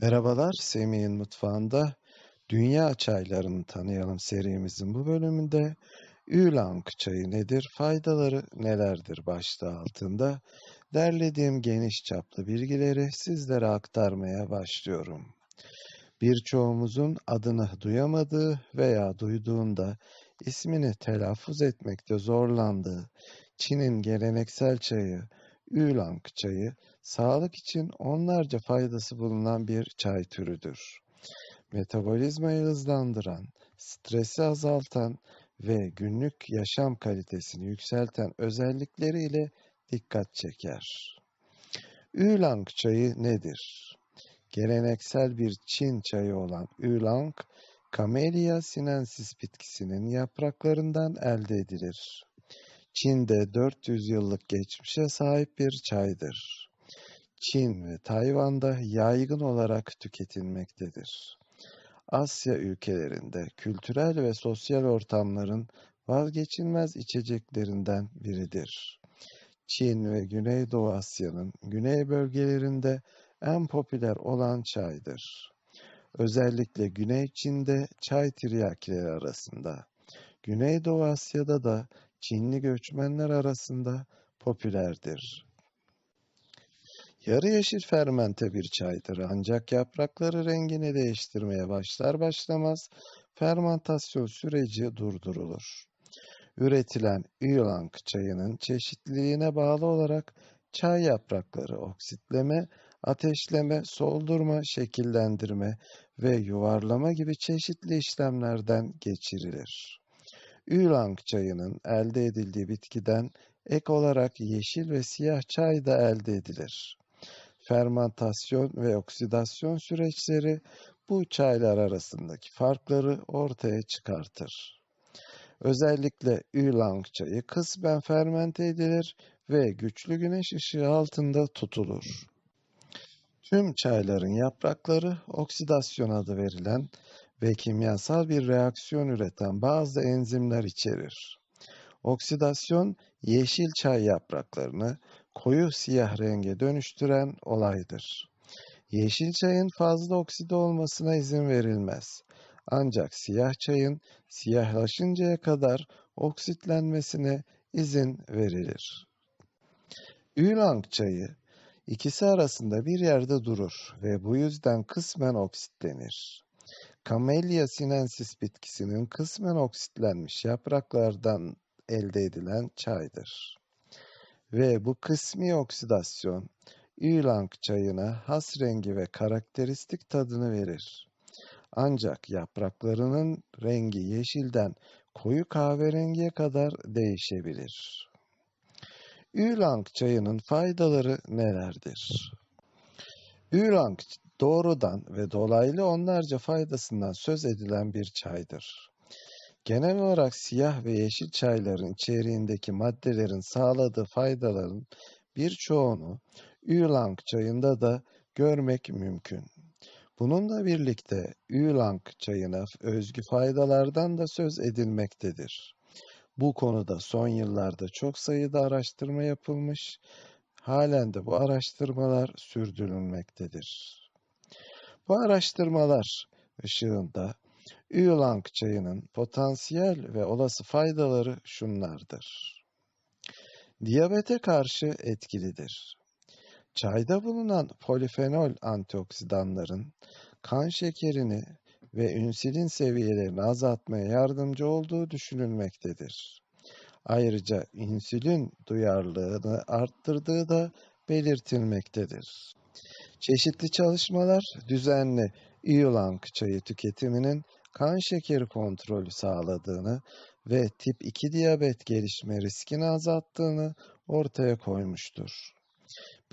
Merhabalar, Semih'in mutfağında Dünya Çaylarını Tanıyalım serimizin bu bölümünde Ülang çayı nedir, faydaları nelerdir başlığı altında derlediğim geniş çaplı bilgileri sizlere aktarmaya başlıyorum. Birçoğumuzun adını duyamadığı veya duyduğunda ismini telaffuz etmekte zorlandığı Çin'in geleneksel çayı Ülang çayı sağlık için onlarca faydası bulunan bir çay türüdür. Metabolizmayı hızlandıran, stresi azaltan ve günlük yaşam kalitesini yükselten özellikleriyle dikkat çeker. Ülang çayı nedir? Geleneksel bir Çin çayı olan Ülang, Camellia sinensis bitkisinin yapraklarından elde edilir. Çin'de 400 yıllık geçmişe sahip bir çaydır. Çin ve Tayvan'da yaygın olarak tüketilmektedir. Asya ülkelerinde kültürel ve sosyal ortamların vazgeçilmez içeceklerinden biridir. Çin ve Güneydoğu Asya'nın güney bölgelerinde en popüler olan çaydır. Özellikle Güney Çin'de çay tiryakileri arasında, Güneydoğu Asya'da da Çinli göçmenler arasında popülerdir. Yarı yeşil fermente bir çaydır ancak yaprakları rengini değiştirmeye başlar başlamaz fermentasyon süreci durdurulur. Üretilen Ylang çayının çeşitliliğine bağlı olarak çay yaprakları oksitleme, ateşleme, soldurma, şekillendirme ve yuvarlama gibi çeşitli işlemlerden geçirilir. Ülang çayının elde edildiği bitkiden ek olarak yeşil ve siyah çay da elde edilir. Fermentasyon ve oksidasyon süreçleri bu çaylar arasındaki farkları ortaya çıkartır. Özellikle Ülang çayı kısmen fermente edilir ve güçlü güneş ışığı altında tutulur. Tüm çayların yaprakları oksidasyon adı verilen ve kimyasal bir reaksiyon üreten bazı enzimler içerir. Oksidasyon yeşil çay yapraklarını koyu siyah renge dönüştüren olaydır. Yeşil çayın fazla okside olmasına izin verilmez. Ancak siyah çayın siyahlaşıncaya kadar oksitlenmesine izin verilir. Ülang çayı ikisi arasında bir yerde durur ve bu yüzden kısmen oksitlenir. Camellia sinensis bitkisinin kısmen oksitlenmiş yapraklardan elde edilen çaydır. Ve bu kısmi oksidasyon Ülang çayına has rengi ve karakteristik tadını verir. Ancak yapraklarının rengi yeşilden koyu kahverengiye kadar değişebilir. Ülang çayının faydaları nelerdir? Ülang doğrudan ve dolaylı onlarca faydasından söz edilen bir çaydır. Genel olarak siyah ve yeşil çayların içeriğindeki maddelerin sağladığı faydaların birçoğunu Ülang çayında da görmek mümkün. Bununla birlikte Ülang çayına özgü faydalardan da söz edilmektedir. Bu konuda son yıllarda çok sayıda araştırma yapılmış, halen de bu araştırmalar sürdürülmektedir. Bu araştırmalar ışığında Üylang çayının potansiyel ve olası faydaları şunlardır. Diyabete karşı etkilidir. Çayda bulunan polifenol antioksidanların kan şekerini ve insülin seviyelerini azaltmaya yardımcı olduğu düşünülmektedir. Ayrıca insülin duyarlılığını arttırdığı da belirtilmektedir. Çeşitli çalışmalar düzenli Ylang çayı tüketiminin kan şekeri kontrolü sağladığını ve tip 2 diyabet gelişme riskini azalttığını ortaya koymuştur.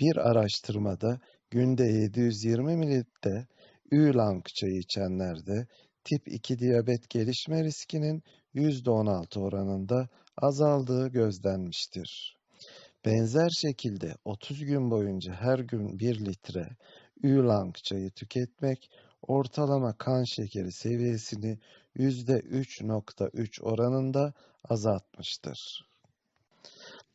Bir araştırmada günde 720 mililitre Ylang çayı içenlerde tip 2 diyabet gelişme riskinin %16 oranında azaldığı gözlenmiştir. Benzer şekilde 30 gün boyunca her gün 1 litre Ylang çayı tüketmek ortalama kan şekeri seviyesini %3.3 oranında azaltmıştır.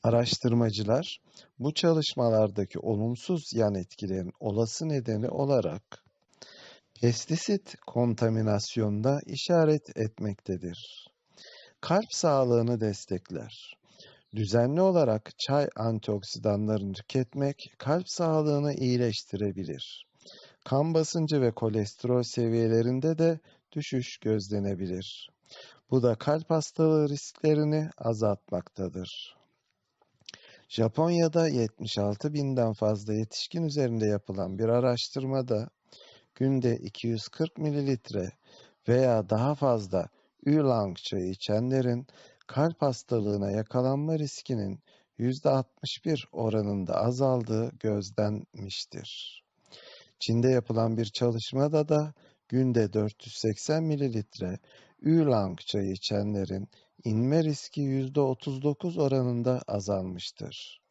Araştırmacılar bu çalışmalardaki olumsuz yan etkilerin olası nedeni olarak Pestisit kontaminasyonda işaret etmektedir. Kalp sağlığını destekler. Düzenli olarak çay antioksidanlarını tüketmek kalp sağlığını iyileştirebilir. Kan basıncı ve kolesterol seviyelerinde de düşüş gözlenebilir. Bu da kalp hastalığı risklerini azaltmaktadır. Japonya'da 76 binden fazla yetişkin üzerinde yapılan bir araştırmada günde 240 mililitre veya daha fazla Oolong çayı içenlerin kalp hastalığına yakalanma riskinin %61 oranında azaldığı gözlenmiştir. Çin'de yapılan bir çalışmada da günde 480 mililitre Oolong çayı içenlerin inme riski %39 oranında azalmıştır.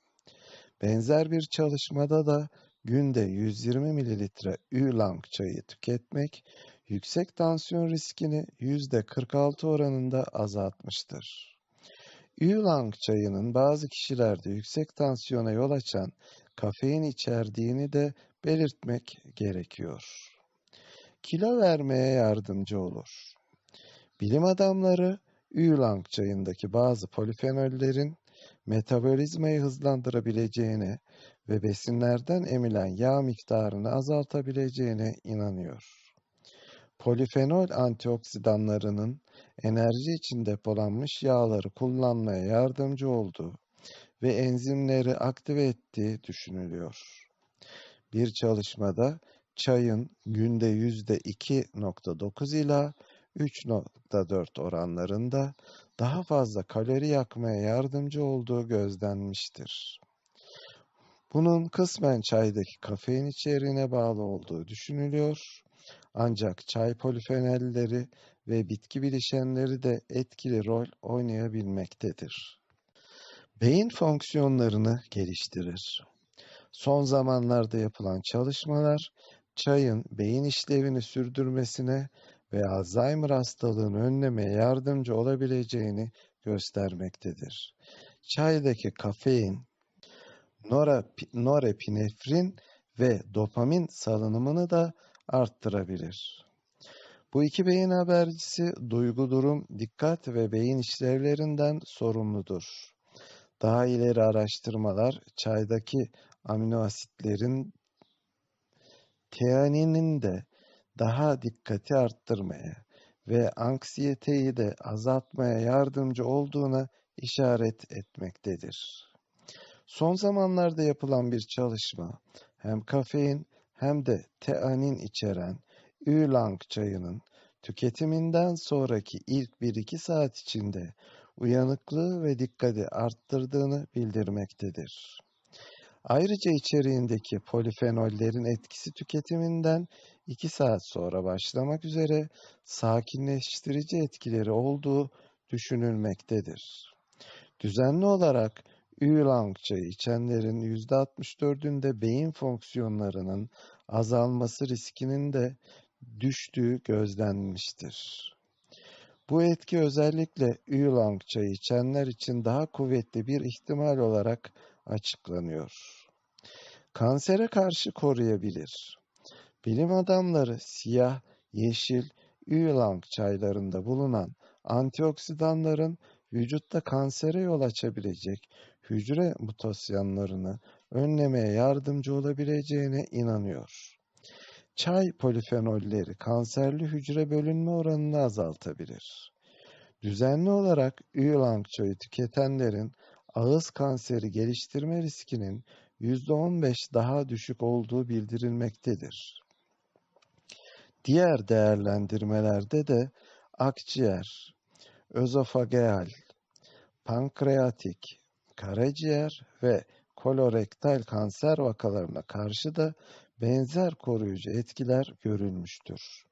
Benzer bir çalışmada da günde 120 mililitre Oolong çayı tüketmek yüksek tansiyon riskini %46 oranında azaltmıştır. Oolong çayının bazı kişilerde yüksek tansiyona yol açan kafein içerdiğini de belirtmek gerekiyor. Kilo vermeye yardımcı olur. Bilim adamları Oolong çayındaki bazı polifenollerin metabolizmayı hızlandırabileceğine ve besinlerden emilen yağ miktarını azaltabileceğine inanıyor. Polifenol antioksidanlarının enerji için depolanmış yağları kullanmaya yardımcı olduğu ve enzimleri aktive ettiği düşünülüyor. Bir çalışmada çayın günde %2.9 ila 3.4 oranlarında daha fazla kalori yakmaya yardımcı olduğu gözlenmiştir. Bunun kısmen çaydaki kafein içeriğine bağlı olduğu düşünülüyor. Ancak çay polifenolleri ve bitki bileşenleri de etkili rol oynayabilmektedir. Beyin fonksiyonlarını geliştirir. Son zamanlarda yapılan çalışmalar çayın beyin işlevini sürdürmesine ve Alzheimer hastalığını önlemeye yardımcı olabileceğini göstermektedir. Çaydaki kafein, norepinefrin ve dopamin salınımını da arttırabilir. Bu iki beyin habercisi duygu durum, dikkat ve beyin işlevlerinden sorumludur. Daha ileri araştırmalar çaydaki amino asitlerin teaninin de daha dikkati arttırmaya ve anksiyeteyi de azaltmaya yardımcı olduğuna işaret etmektedir. Son zamanlarda yapılan bir çalışma hem kafein hem de teanin içeren Oolong çayının tüketiminden sonraki ilk 1-2 saat içinde uyanıklığı ve dikkati arttırdığını bildirmektedir. Ayrıca içeriğindeki polifenollerin etkisi tüketiminden 2 saat sonra başlamak üzere sakinleştirici etkileri olduğu düşünülmektedir. Düzenli olarak Çayı içenlerin %64'ünde beyin fonksiyonlarının azalması riskinin de düştüğü gözlenmiştir. Bu etki özellikle Oolong çayı içenler için daha kuvvetli bir ihtimal olarak açıklanıyor. Kansere karşı koruyabilir. Bilim adamları siyah, yeşil, Oolong çaylarında bulunan antioksidanların vücutta kansere yol açabilecek hücre mutasyonlarını önlemeye yardımcı olabileceğine inanıyor. Çay polifenolleri kanserli hücre bölünme oranını azaltabilir. Düzenli olarak Oolong çayı tüketenlerin ağız kanseri geliştirme riskinin %15 daha düşük olduğu bildirilmektedir. Diğer değerlendirmelerde de akciğer, özofageal, pankreatik, karaciğer ve kolorektal kanser vakalarına karşı da benzer koruyucu etkiler görülmüştür.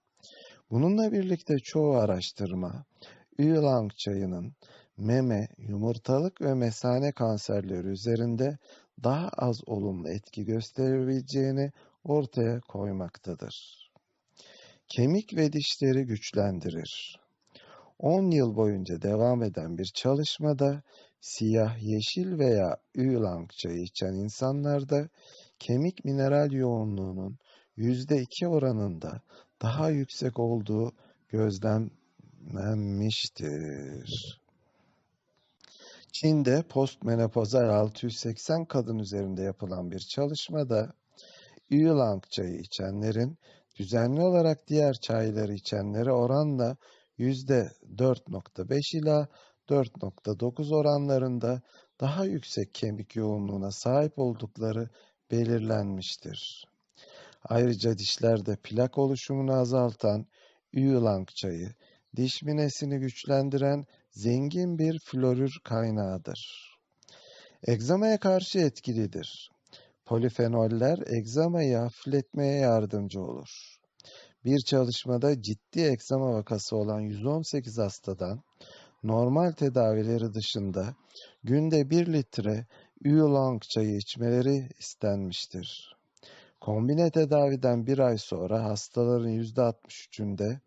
Bununla birlikte çoğu araştırma, Oolong çayının meme, yumurtalık ve mesane kanserleri üzerinde daha az olumlu etki gösterebileceğini ortaya koymaktadır. Kemik ve dişleri güçlendirir. 10 yıl boyunca devam eden bir çalışmada siyah, yeşil veya oolong çayı içen insanlarda kemik mineral yoğunluğunun %2 oranında daha yüksek olduğu gözlemlenmiştir. Çin'de postmenopozal 680 kadın üzerinde yapılan bir çalışmada Yulong çayı içenlerin düzenli olarak diğer çayları içenlere oranla %4.5 ila 4.9 oranlarında daha yüksek kemik yoğunluğuna sahip oldukları belirlenmiştir. Ayrıca dişlerde plak oluşumunu azaltan Yulong çayı, diş minesini güçlendiren zengin bir florür kaynağıdır. Egzamaya karşı etkilidir. Polifenoller egzamayı hafifletmeye yardımcı olur. Bir çalışmada ciddi egzama vakası olan 118 hastadan normal tedavileri dışında günde 1 litre Oolong çayı içmeleri istenmiştir. Kombine tedaviden bir ay sonra hastaların %63'ünde,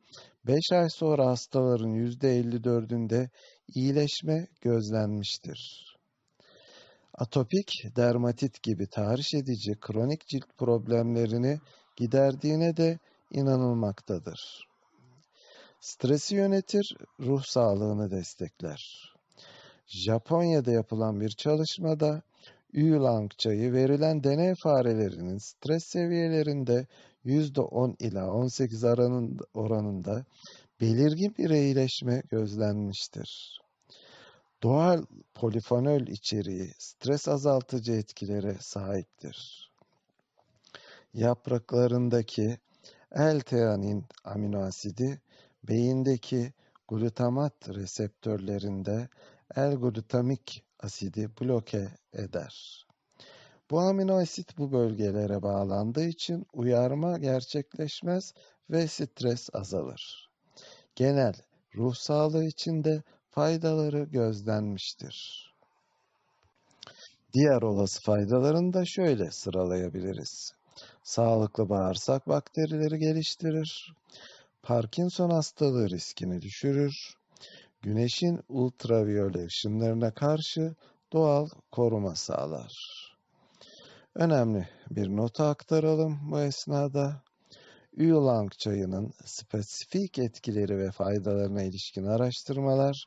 5 ay sonra hastaların %54'ünde iyileşme gözlenmiştir. Atopik dermatit gibi tahriş edici kronik cilt problemlerini giderdiğine de inanılmaktadır. Stresi yönetir, ruh sağlığını destekler. Japonya'da yapılan bir çalışmada Yulong çayı verilen deney farelerinin stres seviyelerinde %10 ila 18 oranında belirgin bir iyileşme gözlenmiştir. Doğal polifenol içeriği stres azaltıcı etkilere sahiptir. Yapraklarındaki L-teanin amino asidi beyindeki glutamat reseptörlerinde L-glutamik asidi bloke eder. Bu amino asit bu bölgelere bağlandığı için uyarma gerçekleşmez ve stres azalır. Genel ruh sağlığı için de faydaları gözlenmiştir. Diğer olası faydalarını da şöyle sıralayabiliriz. Sağlıklı bağırsak bakterileri geliştirir, Parkinson hastalığı riskini düşürür, güneşin ultraviyole ışınlarına karşı doğal koruma sağlar. Önemli bir nota aktaralım bu esnada. Oolong çayının spesifik etkileri ve faydalarına ilişkin araştırmalar,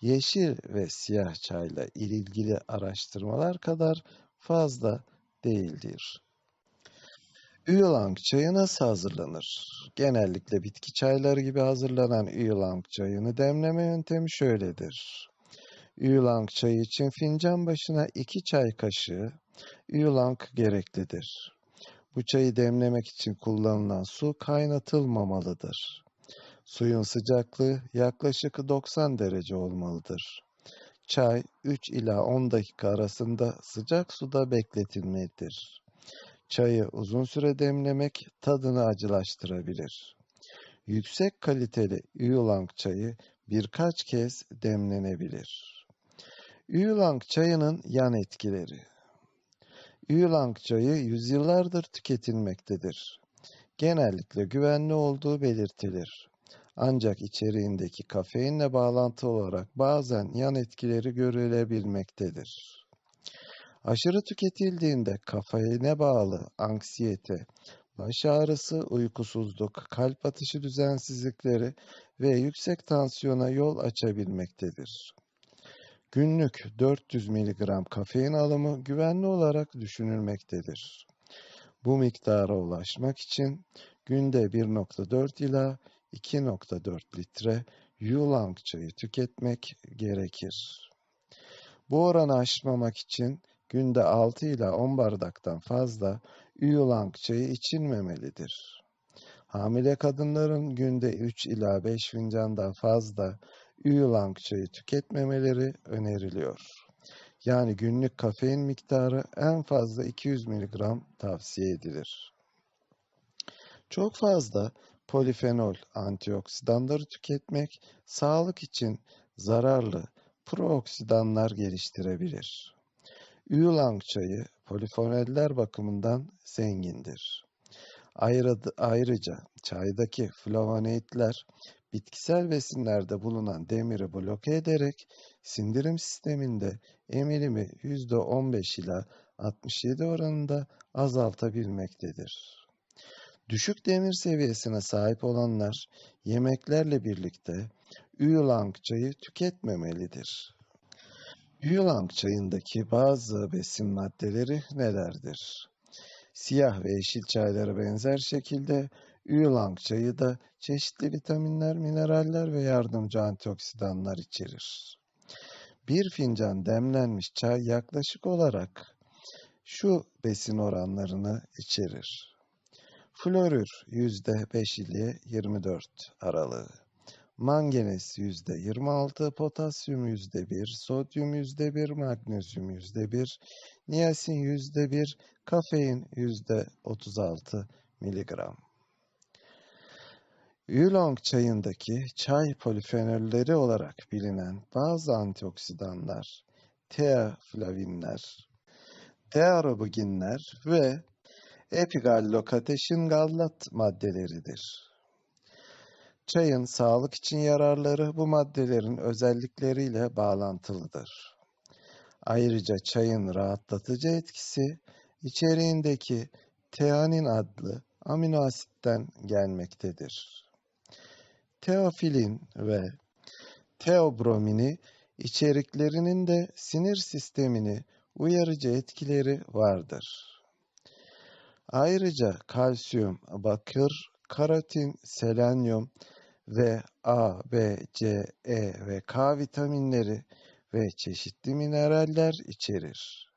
yeşil ve siyah çayla ilgili araştırmalar kadar fazla değildir. Oolong çayı nasıl hazırlanır? Genellikle bitki çayları gibi hazırlanan Oolong çayını demleme yöntemi şöyledir. Oolong çayı için fincan başına 2 çay kaşığı Oolong gereklidir. Bu çayı demlemek için kullanılan su kaynatılmamalıdır. Suyun sıcaklığı yaklaşık 90 derece olmalıdır. Çay 3 ila 10 dakika arasında sıcak suda bekletilmelidir. Çayı uzun süre demlemek tadını acılaştırabilir. Yüksek kaliteli Oolong çayı birkaç kez demlenebilir. Oolong çayının yan etkileri Oolong çayı yüzyıllardır tüketilmektedir. Genellikle güvenli olduğu belirtilir. Ancak içeriğindeki kafeinle bağlantılı olarak bazen yan etkileri görülebilmektedir. Aşırı tüketildiğinde kafeine bağlı anksiyete, baş ağrısı, uykusuzluk, kalp atışı düzensizlikleri ve yüksek tansiyona yol açabilmektedir. Günlük 400 mg kafein alımı güvenli olarak düşünülmektedir. Bu miktara ulaşmak için günde 1.4 ila 2.4 litre Yulong çayı tüketmek gerekir. Bu oranı aşmamak için günde 6 ila 10 bardaktan fazla Yulong çayı içilmemelidir. Hamile kadınların günde 3 ila 5 fincandan fazla Oolong çayı tüketmemeleri öneriliyor. Yani günlük kafein miktarı en fazla 200 mg tavsiye edilir. Çok fazla polifenol antioksidanları tüketmek sağlık için zararlı prooksidanlar geliştirebilir. Oolong çayı polifenoller bakımından zengindir. Ayrıca çaydaki flavonoidler bitkisel besinlerde bulunan demiri bloke ederek sindirim sisteminde emilimi %15 ila 67 oranında azaltabilmektedir. Düşük demir seviyesine sahip olanlar yemeklerle birlikte Üyülang çayı tüketmemelidir. Üyülang çayındaki bazı besin maddeleri nelerdir? Siyah ve yeşil çaylara benzer şekilde Üyülang çayı da çeşitli vitaminler, mineraller ve yardımcı antioksidanlar içerir. Bir fincan demlenmiş çay yaklaşık olarak şu besin oranlarını içerir. Florür %5 ile 24 aralığı. Manganez %26, potasyum %1, sodyum %1, magnezyum %1, niyasin %1, kafein %36 miligram. Oolong çayındaki çay polifenolleri olarak bilinen bazı antioksidanlar, teaflavinler, dearobuginler ve epigallokateşin gallat maddeleridir. Çayın sağlık için yararları bu maddelerin özellikleriyle bağlantılıdır. Ayrıca çayın rahatlatıcı etkisi içeriğindeki teanin adlı amino asitten gelmektedir. Teofilin ve teobromini içeriklerinin de sinir sistemini uyarıcı etkileri vardır. Ayrıca kalsiyum, bakır, karotin, selenyum ve A, B, C, E ve K vitaminleri ve çeşitli mineraller içerir.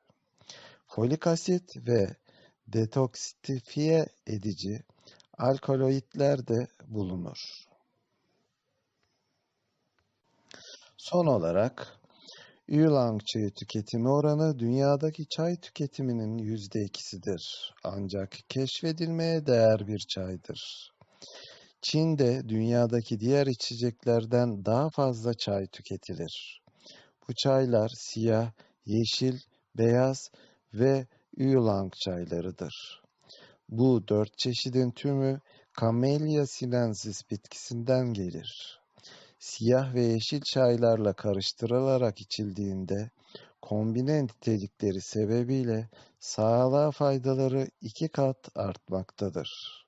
Folik asit ve detoksifiye edici alkaloidler de bulunur. Son olarak Üyülang çayı tüketimi oranı dünyadaki çay tüketiminin yüzde ikisidir. Ancak keşfedilmeye değer bir çaydır. Çin'de dünyadaki diğer içeceklerden daha fazla çay tüketilir. Bu çaylar siyah, yeşil, beyaz ve Üyülang çaylarıdır. Bu dört çeşidin tümü Camellia sinensis bitkisinden gelir siyah ve yeşil çaylarla karıştırılarak içildiğinde kombine nitelikleri sebebiyle sağlığa faydaları iki kat artmaktadır.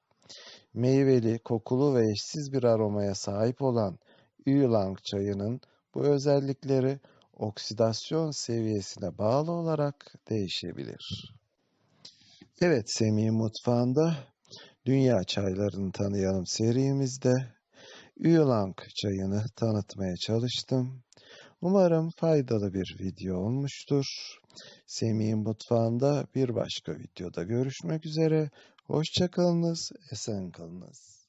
Meyveli, kokulu ve eşsiz bir aromaya sahip olan Üyülang çayının bu özellikleri oksidasyon seviyesine bağlı olarak değişebilir. Evet, Semih Mutfağı'nda Dünya Çaylarını Tanıyalım serimizde Üyülang çayını tanıtmaya çalıştım. Umarım faydalı bir video olmuştur. Semih'in mutfağında bir başka videoda görüşmek üzere. Hoşçakalınız, esen kalınız.